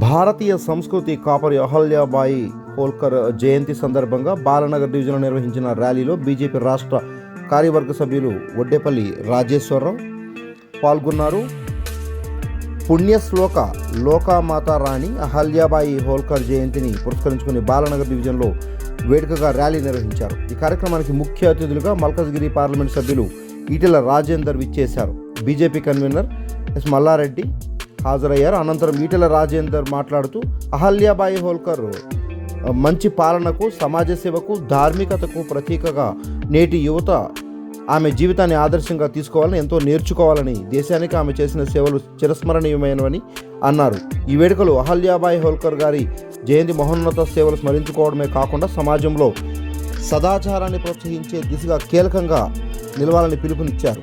భారతీయ సంస్కృతి కాపరి అహల్యాబాయి హోల్కర్ జయంతి సందర్భంగా బాలనగర్ డివిజన్లో నిర్వహించిన ర్యాలీలో బీజేపీ రాష్ట్ర కార్యవర్గ సభ్యులు ఒడ్డేపల్లి రాజేశ్వరరావు పాల్గొన్నారు. పుణ్యశ్లోక లోకామాత రాణి అహల్యాబాయి హోల్కర్ జయంతిని పురస్కరించుకుని బాలనగర్ డివిజన్లో వేడుకగా ర్యాలీ నిర్వహించారు. ఈ కార్యక్రమానికి ముఖ్య అతిథులుగా మల్కజ్గిరి పార్లమెంట్ సభ్యులు ఈటెల రాజేందర్ విచ్చేశారు. బీజేపీ కన్వీనర్ ఎస్ మల్లారెడ్డి హాజరయ్యారు. అనంతరం ఈటెల రాజేందర్ మాట్లాడుతూ అహల్యాబాయి హోల్కర్ మంచి పాలనకు సమాజ సేవకు ధార్మికతకు ప్రతీకగా నేటి యువత ఆమె జీవితాన్ని ఆదర్శంగా తీసుకోవాలని ఎంతో నేర్చుకోవాలని దేశానికి ఆమె చేసిన సేవలు చిరస్మరణీయమైనవని అన్నారు. ఈ వేడుకలు అహల్యాబాయి హోల్కర్ గారి జయంతి మహోన్నత సేవలు స్మరించుకోవడమే కాకుండా సమాజంలో సదాచారాన్ని ప్రోత్సహించే దిశగా కీలకంగా నిలవాలని పిలుపునిచ్చారు.